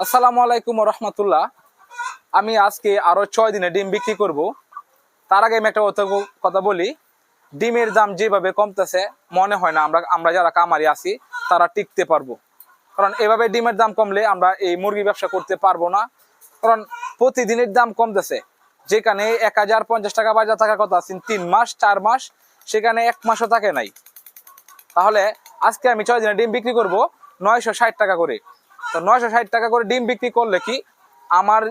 আসসালামু আলাইকুম রহমতুল্লাহ আমি আজকে আরও ছয় দিনে ডিম বিক্রি করব। তার আগে আমি একটা কথা- বলি ডিমের দাম যেভাবে কমতেছে, মনে হয় না আমরা আমরা যারা কামারি আছি, তারা টিকতে পারব। কারণ এভাবে ডিমের দাম কমলে আমরা এই মুরগি ব্যবসা করতে পারব না। কারণ প্রতিদিনের দাম কমতেছে। যেখানে এক হাজার পঞ্চাশ টাকা বাজার থাকার কথা তিন মাস, চার মাস, সেখানে এক মাসও থাকে নাই। তাহলে আজকে আমি ছয় দিনে ডিম বিক্রি করব নয়শো ষাট টাকা করে। তো নয়শো ষাট টাকা করে ডিম বিক্রি করলে কি আমার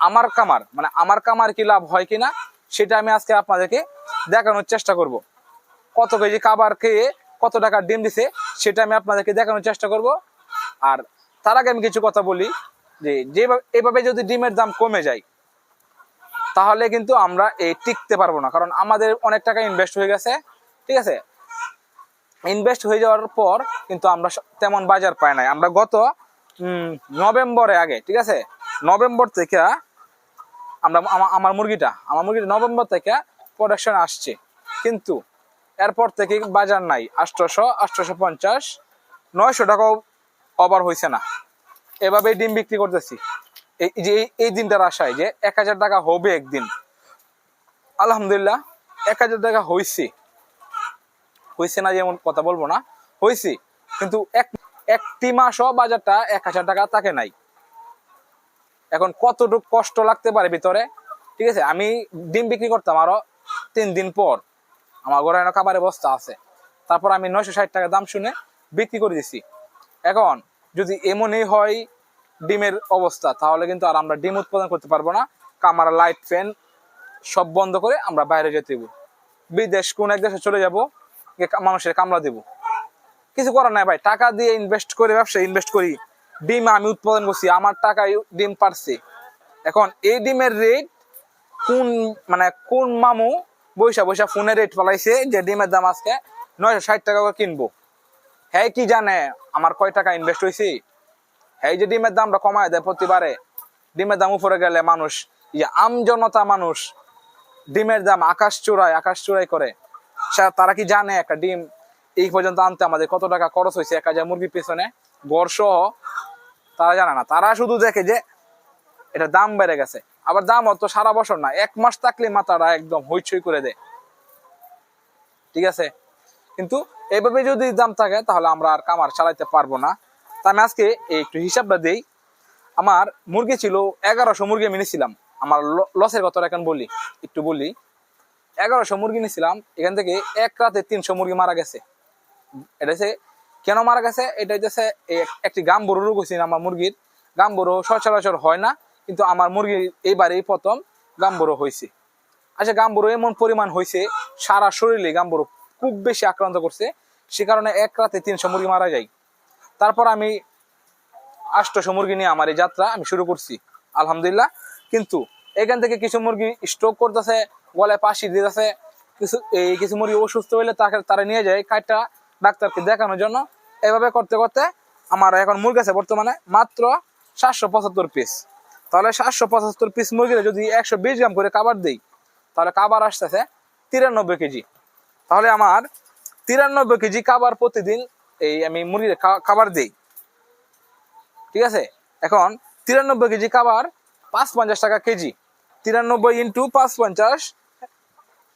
আমার কামার মানে আমার কামার কি লাভ হয় কিনা সেটা আমি আজকে আপনাদেরকে দেখানোর চেষ্টা করব। কত কেজি খাবার খেয়ে কত টাকা ডিম দিছে সেটা আমি আপনাদেরকে দেখানোর চেষ্টা করব। আর তার আগে আমি কিছু কথা বলি যে যেভাবে, এভাবে যদি ডিমের দাম কমে যায়, তাহলে কিন্তু আমরা এই টিকতে পারব না। কারণ আমাদের অনেক টাকা ইনভেস্ট হয়ে গেছে, ঠিক আছে? ইনভেস্ট হয়ে যাওয়ার পর কিন্তু আমরা তেমন বাজার পাই নাই। আমরা গত নভেম্বরে আগে, ঠিক আছে? নভেম্বর থেকে আমরা আমার মুরগিটা আমার মুরগিটা নভেম্বর থেকে প্রোডাকশন আসছে। কিন্তু এরপর থেকে বাজার নাই আটশোশো আটশোশো পঞ্চাশ, নয়শো টাকাও ওভার হয়েছে না। এভাবে ডিম বিক্রি করতেছি। এই যে, এই দিনটার আশায় যে এক হাজার টাকা হবে একদিন। আলহামদুলিল্লাহ, এক হাজার টাকা হয়েছে হয়েছে না যেমন কথা বলব না হয়েছে কিন্তু এক একটি মাসও বাজারটা এক হাজার টাকা থাকে নাই। এখন কতটুকু কষ্ট লাগতে পারে ভিতরে? ঠিক আছে, আমি ডিম বিক্রি করতাম আরও তিন দিন পর। আমার ঘরে এনে খাবারের বস্তা আছে। তারপর আমি নয়শো ষাট টাকা দাম শুনে বিক্রি করে দিছি। এখন যদি এমনই হয় ডিমের অবস্থা, তাহলে কিন্তু আর আমরা ডিম উৎপাদন করতে পারব না। কামার, লাইট, ফ্যান সব বন্ধ করে আমরা বাইরে যেতে দেবো বিদেশ, কোন এক দেশে চলে যাব মানুষের কামলা দেব। কিছু করার নাই ভাই। টাকা দিয়ে ইনভেস্ট করে ব্যবসায় ইনভেস্ট করি। ডিম আমি উৎপাদন করছি, আমার টাকায় ডিম পারছে। এখন এই ডিমের রেট কোন মানে কোন মামু বৈশা বৈশা ফোনে রেট ফলাইছে যে ডিমের দাম আজকে নয়শো ষাট টাকা করে কিনবো। হ্যাঁ কি জানে? আমার কয় টাকা ইনভেস্ট হয়েছে হ্যাঁ যে ডিমের দামটা কমায় দেয় প্রতিবারে। ডিমের দাম উপরে গেলে মানুষ যে আম জনতা মানুষ, ডিমের দাম আকাশ চূড়ায় আকাশ চূড়ায় করে। তারা কি জানে একটা ডিম এই পর্যন্ত আনতে আমাদের কত টাকা খরচ হয়েছে, এক হাজার মুরগির পেছনে গড় সহ তারা জানে না। তারা শুধু দেখে যে এটা দাম বেড়ে গেছে। আবার দাম অত সারা বছর না, এক মাস থাকলে মাথাটা একদম হইচই করে দেয়। ঠিক আছে? কিন্তু এইভাবে যদি দাম থাকে, তাহলে আমরা আর কামার চালাইতে পারব না। তা আমি আজকে একটু হিসাবটা দিই। আমার মুরগি ছিল এগারোশো মুরগি আমি নিয়েছিলাম আমার লসের কথা এখন বলি, একটু বলি। এগারোশো মুরগি নিয়েছিলাম এখান থেকে এক রাতে তিনশো মুরগি মারা গেছে। এটা হচ্ছে, কেন মারা গেছে? এটা হচ্ছে এক- একটি গাম্বুরু রোগ হয়েছে আমার মুরগির। গাম্বুরু সচরাচর হয় না, কিন্তু আমার মুরগি এইবারেই প্রথম গাম্বুরু হয়েছে আচ্ছা গাম্বুরু এমন পরিমাণ হয়েছে সারা শরীরে গাম্বুরু খুব বেশি আক্রান্ত করছে, সে কারণে এক রাতে তিনশো মুরগি মারা যায়। তারপর আমি আষ্টশো মুরগি নিয়ে আমার এই যাত্রা আমি শুরু করছি, আলহামদুলিল্লাহ। কিন্তু এখান থেকে কিছু মুরগি স্ট্রোক করতেছে, গলায় পাশি দিতেছে, কিছু, এই কিছু মুরগি অসুস্থ হইলে তাকে, তারা নিয়ে যায়, কাইটটা ডাক্তারকে দেখানোর জন্য এভাবে করতে করতে আমার এখন মুরগি আছে বর্তমানে মাত্র সাতশো পঁচাত্তর পিস তাহলে সাতশো পঁচাত্তর পিস মুরগিরে যদি একশো বিশ গ্রাম করে খাবার দিই, তাহলে খাবার আসতেছে তিরানব্বই কেজি। তাহলে আমার তিরানব্বই কেজি খাবার প্রতিদিন এই আমি মুরগির খাবার দিই। ঠিক আছে? এখন তিরানব্বই কেজি খাবার পাঁচ পঞ্চাশ টাকা কেজি। তিরানব্বই ইন্টু পাঁচ পঞ্চাশ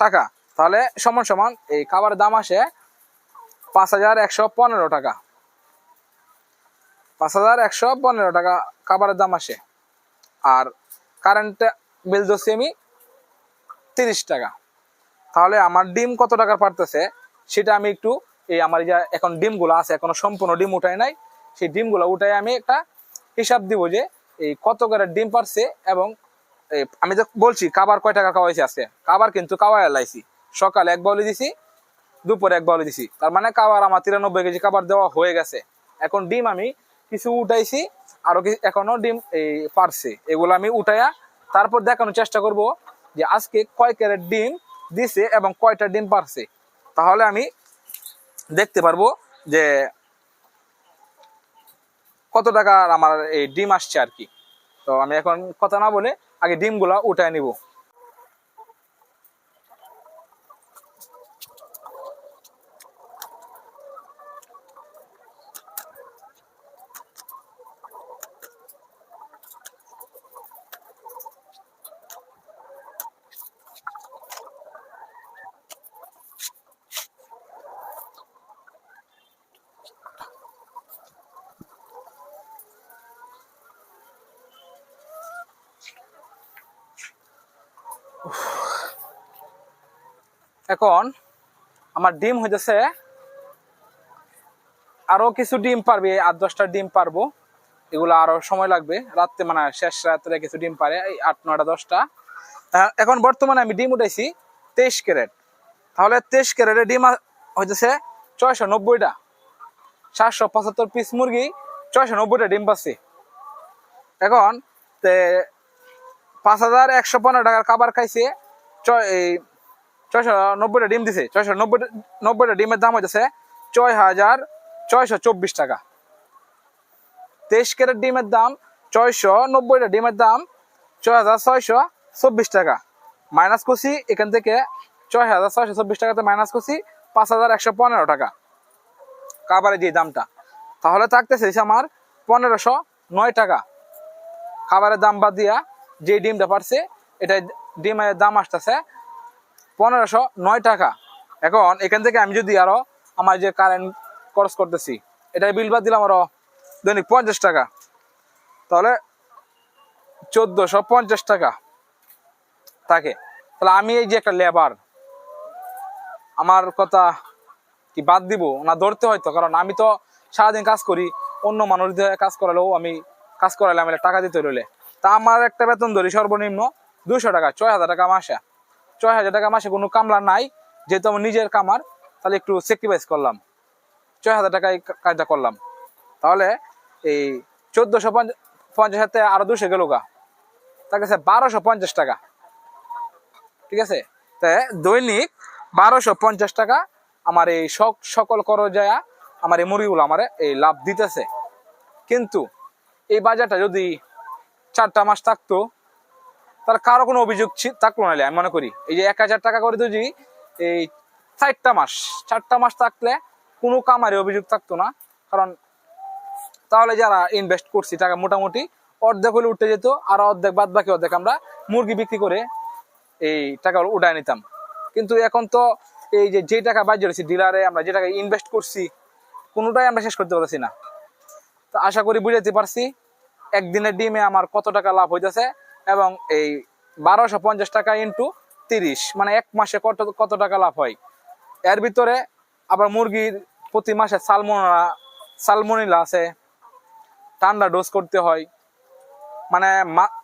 টাকা। তাহলে সমান সমান এই খাবারের দাম আসে পাঁচ হাজার একশো পনেরো টাকা। পাঁচ হাজার একশো পনেরো টাকা খাবারের দাম আসে। আর কারেন্ট বিল দিচ্ছি আমি তিরিশ টাকা। তাহলে আমার ডিম কত টাকার পারতেছে সেটা আমি একটু এই আমার যে এখন ডিমগুলো আছে, এখনও সম্পূর্ণ ডিম উঠাই নাই, সেই ডিমগুলো উঠাই আমি একটা হিসাব দিব যে এই কত করে ডিম পারছে এবং আমি তো বলছি কাবার কয় টাকা খাওয়াইছি আছে কাবার কিন্তু খাওয়াই লাইছি। সকালে এক বাউলি দিছি দুপুরে এক বাউলি দিছি। তার মানে খাবার আমার তিরানব্বই কেজি খাবার দেওয়া হয়ে গেছে। এখন ডিম আমি কিছু উঠাইছি, আরও কি এখনও ডিম এই পারছে। এগুলো আমি উঠাইয়া তারপর দেখানোর চেষ্টা করব যে আজকে কয় ক্যারেট ডিম দিছে এবং কয়টা ডিম পারছে। তাহলে আমি দেখতে পারব যে কত টাকার আমার এই ডিম আসছে আর কি। তো আমি এখন কথা না বলে আগে ডিমগুলা উঠায় নিব। এখন আমার ডিম হইতেছে আরও কিছু ডিম পারবে আট দশটা ডিম পারব। এগুলো আরও সময় লাগবে। রাত্রে মানে শেষ রাত্রে কিছু ডিম পারে, এই আট, নয়টা, দশটা। এখন বর্তমানে আমি ডিম উঠাইছি তেইশ ক্যারেট। তাহলে তেইশ ক্যারেটে ডিম হইতেছে ছয়শো নব্বইটা সাতশো পঁচাত্তর পিস মুরগি ছয়শো নব্বইটা ডিম পাচ্ছি। এখন তে পাঁচ হাজার একশো পনেরো টাকার খাবার খাইছে। ছয়শো নব্বইটা ডিম দিছে। ছয়শো নব্বই নব্বইটা ডিমের দাম হইতেছে ছয় হাজার ছয়শো চব্বিশ টাকা। তেইশ ক্যারেট ডিমের দাম ছয়শো নব্বইটা ডিমের দাম ছয় হাজার ছয়শো চব্বিশ টাকা। মাইনাস করছি এখান থেকে ছয় হাজার ছয়শো চব্বিশ টাকাতে মাইনাস করছি পাঁচ হাজার একশো পনেরো টাকা। খাবারের যে দামটা। তাহলে থাকতেছে আমার পনেরোশো নয় টাকা। খাবারের দাম বাদ দিয়া যে ডিমটা পারছে, এটা ডিমের দাম আসতেছে পনেরোশো নয় টাকা। এখন এখান থেকে আমি যদি আরও আমার যে কারেন্ট খরচ করতেছি এটা বিল বাদ দিলাম আরও দৈনিক পঞ্চাশ টাকা। তাহলে চোদ্দশো পঞ্চাশ টাকা থাকে। তাহলে আমি এই যে একটা লেবার আমার কথা কি বাদ দিব না ধরতে হয়তো? কারণ আমি তো সারাদিন কাজ করি, অন্য মানুষ কাজ করালেও আমি কাজ করালে আমি টাকা দিতে রইলে তা আমার একটা বেতন ধরি সর্বনিম্ন দুশো টাকা, ছয় হাজার টাকা মাসে। ছয় হাজার টাকা মাসে কোনো কামলা নাই, যেহেতু আমার নিজের কামার, তাহলে একটু স্যাক্রিফাইস করলাম। ছয় হাজার টাকায় কাজটা করলাম। তাহলে এই চোদ্দশো পঞ্চাশ হাতে আরও দুশো গেল গা। তার কাছে বারোশো পঞ্চাশ টাকা। ঠিক আছে? তা দৈনিক বারোশো পঞ্চাশ টাকা আমার এই সক- সকল করজায়া আমার এই মুরগিগুলো আমার এই লাভ দিতেছে। কিন্তু এই বাজারটা যদি চারটা মাস থাকতো, তার কারও কোনো অভিযোগ থাকল না আমি মনে করি। এই যে এক হাজার টাকা করে যদি এই চারটা মাস চারটা মাস থাকলে কোনো কামারে অভিযোগ থাকতো না। কারণ তাহলে যারা ইনভেস্ট করছি টাকা মোটামুটি অর্ধেক হলে উঠে যেত, আর অর্ধেক বাদ বাকি অর্ধেক আমরা মুরগি বিক্রি করে এই টাকা উঠায় নিতাম। কিন্তু এখন তো এই যে যে টাকা বাজ রয়েছে ডিলারে, আমরা যে টাকা ইনভেস্ট করছি, কোনোটাই আমরা শেষ করতে পারছি না। তো আশা করি বুঝাতে পারছি। একদিনের ডিমে আমার কত টাকা লাভ হইতেছে? এবং এই বারোশো পঞ্চাশ টাকা ইন্টু তিরিশ মানে এক মাসে কত কত টাকা লাভ হয়? এর ভিতরে আবার মুরগির প্রতি মাসে সালমোনা, সালমোনিলা আছে, ঠান্ডা ডোজ করতে হয়। মানে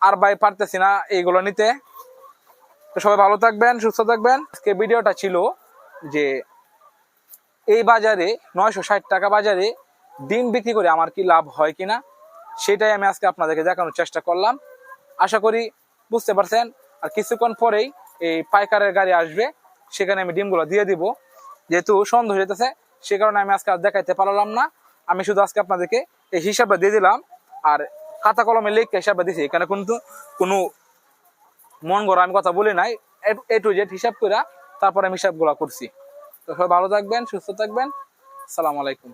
আর বাই পারতেছি না এইগুলো নিতে। তো সবাই ভালো থাকবেন, সুস্থ থাকবেন। আজকে ভিডিওটা ছিল যে এই বাজারে নয়শো ষাট টাকা বাজারে ডিম বিক্রি করে আমার কি লাভ হয় কিনা? সেটাই আমি আজকে আপনাদেরকে দেখানোর চেষ্টা করলাম। আশা করি বুঝতে পারছেন। আর কিছুক্ষণ পরেই এই পাইকারের গাড়ি আসবে, সেখানে আমি ডিমগুলো দিয়ে দিব। যেহেতু সন্দেহ যেতেছে সে কারণে আমি আজকে আর দেখাইতে পারলাম না। আমি শুধু আজকে আপনাদেরকে এই হিসাবটা দিয়ে দিলাম। আর খাতা কলমে লিখে হিসাবটা দিয়েছি এখানে কিন্তু কোনো মন গড়া আমি কথা বলি নাই। এ টু জেড হিসাব করে তারপরে আমি হিসাবগুলো করছি। তো সবাই ভালো থাকবেন, সুস্থ থাকবেন। সালাম আলাইকুম।